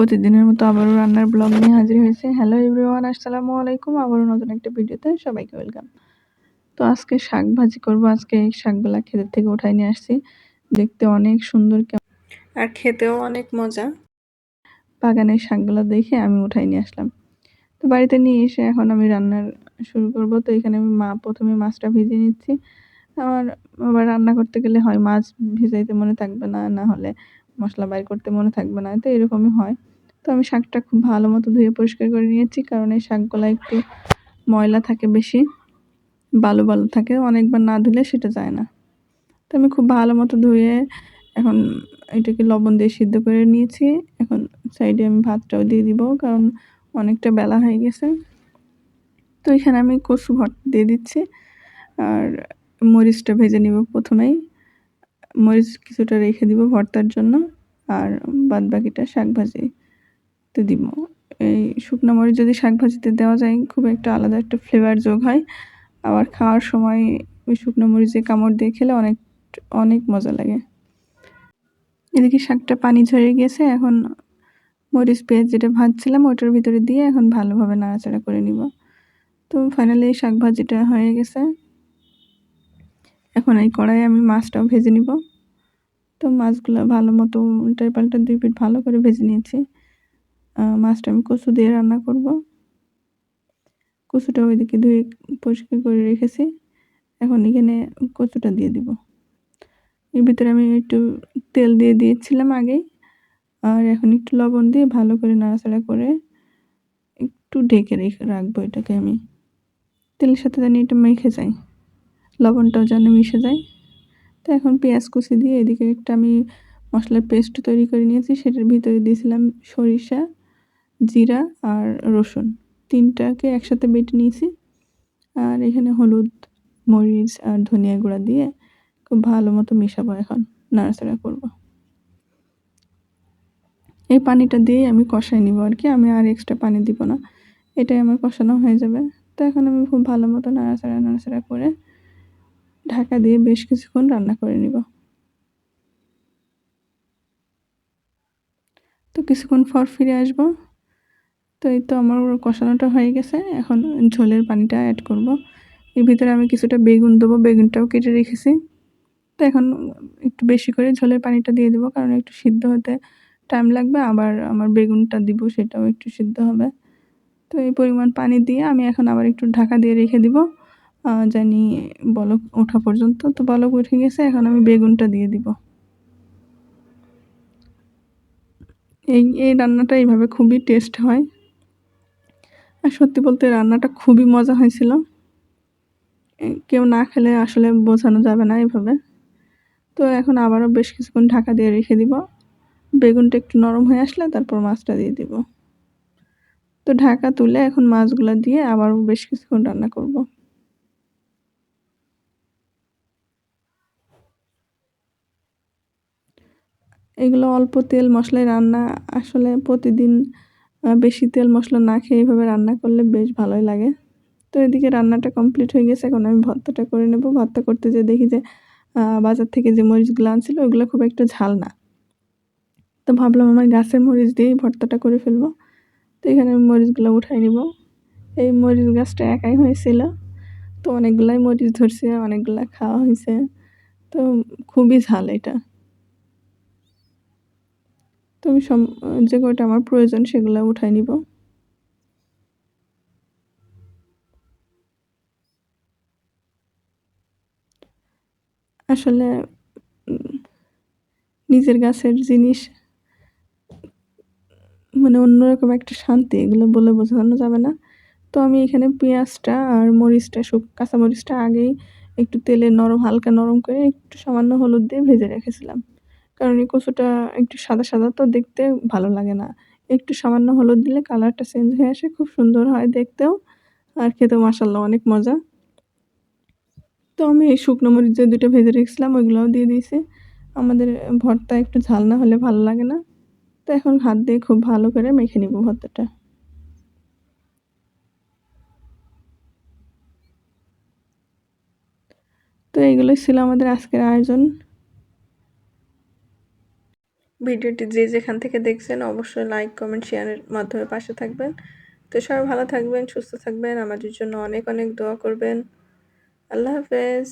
প্রতিদিনের মতো আবারও রান্নার ব্লগ নিয়ে হাজির হয়েছে। হ্যালো এভরিওয়ান আসসালামু আলাইকুম। আবারও নতুন একটা ভিডিওতে সবাইকে ওয়েলকাম তো আজকে শাক ভাজি করব। আজকে এই শাকগুলা ক্ষেতের থেকে উঠাই নিয়ে আসছি। দেখতে অনেক সুন্দর আর খেতেও অনেক মজা। বাগানের শাকগুলো দেখে আমি উঠাই নিয়ে আসলাম। তো বাড়িতে নিয়ে এসে এখন আমি রান্নার শুরু করব। তো এখানে আমি মা প্রথমে মাছটা ভিজিয়ে নিচ্ছি। আমার আবার রান্না করতে গেলে হয় মাছ ভিজাইতে মনে থাকবে না না হলে মশলা বাইর করতে মনে থাকবে না। তো এরকমই হয়। তো আমি শাকটা খুব ভালো মতো ধুয়ে পরিষ্কার করে নিয়েছি, কারণ এই শাকগুলো একটু ময়লা থাকে বেশি, বালু বালু থাকে, অনেকবার না ধুলে সেটা যায় না। তো আমি খুব ভালো মতো ধুয়ে এখন এটাকে লবণ দিয়ে সিদ্ধ করে নিয়েছি, এখন সাইডে আমি ভাতটাও দিয়ে দিব, কারণ অনেকটা বেলা হয়ে গেছে। তো এখানে আমি কচু ভর্তা দিয়ে দিচ্ছি, আর মরিচটা ভেজে নিব প্রথমেই। মরিচ কিছুটা রেখে দিব ভর্তার জন্য, আর বাদ বাকিটা শাক ভাজিতে দিব। এই শুকনো মরিচ যদি শাক ভাজিতে দেওয়া যায়, খুব একটা আলাদা একটা ফ্লেভার যোগ হয়। আবার খাওয়ার সময় ওই শুকনো মরিচে কামড় দিয়ে খেলে অনেক অনেক মজা লাগে। এদিকে শাকটা পানি ঝরে গেছে, এখন মরিচ পেঁয়াজ যেটা ভাজছিলাম ওটার ভিতরে দিয়ে এখন ভালোভাবে নাড়াচাড়া করে নিব। তো ফাইনালি এই শাক ভাজিটা হয়ে গেছে। এখন এই কড়াইয়ে আমি মাছটাও ভেজে নিব। তো মাছগুলো ভালো মতো উল্টায় পাল্টা দুই পিঠ ভালো করে ভেজে নিয়েছি। মাছটা আমি কচু দিয়ে রান্না করব। কচুটা ওইদিকে ধুয়ে পরিষ্কার করে রেখেছি। এখন এখানে কচুটা দিয়ে দিব। এর ভিতরে আমি একটু তেল দিয়ে দিয়েছিলাম আগেই আর এখন একটু লবণ দিয়ে ভালো করে নাড়াচাড়া করে একটু ঢেকে রেখে, রাখব এটাকে আমি। তেলের সাথে জানি এটা মেখে যায়। লবণটাও যেন মিশে যায়। তো এখন পেঁয়াজ কুচি দিয়ে এদিকে একটা আমি মশলার পেস্ট তৈরি করে নিয়েছি। সেটার ভিতরে দিয়েছিলাম সরিষা। জিরা আর রসুন। তিনটাকে একসাথে বেটে নিয়েছি। আর এখানে হলুদ, মরিচ আর ধনিয়া গুঁড়া দিয়ে খুব ভালো মতো মেশাবো এখন। নাড়াচাড়া করব। এই পানিটা দিয়ে আমি কষাই নিব আর কি। আমি আর এক্সট্রা পানি দিব না। এটাই আমার কষানো হয়ে যাবে। তো এখন আমি খুব ভালো মতো নাড়াচাড়া নাড়াচাড়া করে ঢাকা দিয়ে বেশ কিছুক্ষণ রান্না করে নিব। তো কিছুক্ষণ পর ফিরে আসব। তো এই তো আমার কষানোটা হয়ে গেছে। এখন ঝোলের পানিটা অ্যাড করব। এর ভিতরে আমি কিছুটা বেগুন দেবো, বেগুনটাও কেটে রেখেছি। তো এখন একটু বেশি করে ঝোলের পানিটা দিয়ে দেবো, কারণ একটু সিদ্ধ হতে টাইম লাগবে। আবার আমার বেগুনটা দিব, সেটাও একটু সিদ্ধ হবে। তো এই পরিমাণ পানি দিয়ে আমি এখন আবার একটু ঢাকা দিয়ে রেখে দিব। জানি বলক ওঠা পর্যন্ত। তো বলক উঠে গেছে, এখন আমি বেগুনটা দিয়ে দিব। এই এই রান্নাটা এইভাবে খুবই টেস্ট হয়। আর সত্যি বলতে রান্নাটা খুবই মজা হয়েছিল। কেউ না খেলে আসলে বোঝানো যাবে না এইভাবে তো এখন আবারও বেশ কিছুক্ষণ ঢাকা দিয়ে রেখে দিব। বেগুনটা একটু নরম হয়ে আসলে তারপর মাছটা দিয়ে দিব। তো ঢাকা তুলে এখন মাছগুলো দিয়ে আবারও বেশ কিছুক্ষণ রান্না করব। এগুলো অল্প তেল মশলায় রান্না আসলে প্রতিদিন বেশি তেল মশলা না খেয়ে এইভাবে রান্না করলে বেশ ভালোই লাগে। তো এদিকে রান্নাটা কমপ্লিট হয়ে গেছে, এখন আমি ভর্তাটা করে নেব। ভর্তা করতে যে দেখি যে বাজার থেকে যে মরিচগুলো আনছিল, ওইগুলো খুব একটা ঝাল না। তো ভাবলাম আমার গাছের মরিচ দিয়েই ভর্তাটা করে ফেলব। তো এখানে আমি মরিচগুলো উঠাই নিব। এই মরিচ গাছটা একাই হয়েছিল। তো অনেকগুলাই মরিচ ধরছে, অনেকগুলা খাওয়া হয়েছে। তো খুবই ঝাল এটা। তো আমি সব যে কয়টা আমার প্রয়োজন সেগুলো উঠাই নিব। আসলে নিজের গাছের জিনিস মানে অন্যরকম একটা শান্তি, এগুলো বলে বোঝানো যাবে না। তো আমি এখানে পেঁয়াজটা আর মরিচটা, শুক কাঁচা মরিচটা আগেই একটু তেলে নরম, হালকা নরম করে একটু সামান্য হলুদ দিয়ে ভেজে রেখেছিলাম। কারণ এই কচুটা একটু সাদা সাদা তো দেখতে ভালো লাগে না। একটু সামান্য হলুদ দিলে কালারটা চেঞ্জ হয়ে আসে, খুব সুন্দর হয় দেখতেও। আর খেতেও মাসাল্লাহ অনেক মজা। তো আমি এই শুকনো মরিচ যে দুটো ভেজে রেখেছিলাম, ওইগুলোও দিয়ে দিয়েছি। আমাদের ভর্তা একটু ঝাল না হলে ভালো লাগে না। তো এখন হাত দিয়ে খুব ভালো করে মেখে নিব ভর্তাটা। তো এইগুলোই ছিল আমাদের আজকের আয়োজন। ভিডিওটি যে যেখান থেকে দেখছেন অবশ্যই লাইক কমেন্ট শেয়ারের মাধ্যমে পাশে থাকবেন। তো সবাই ভালো থাকবেন, সুস্থ থাকবেন। আমাদের জন্য অনেক অনেক দোয়া করবেন। আল্লাহ হাফেজ।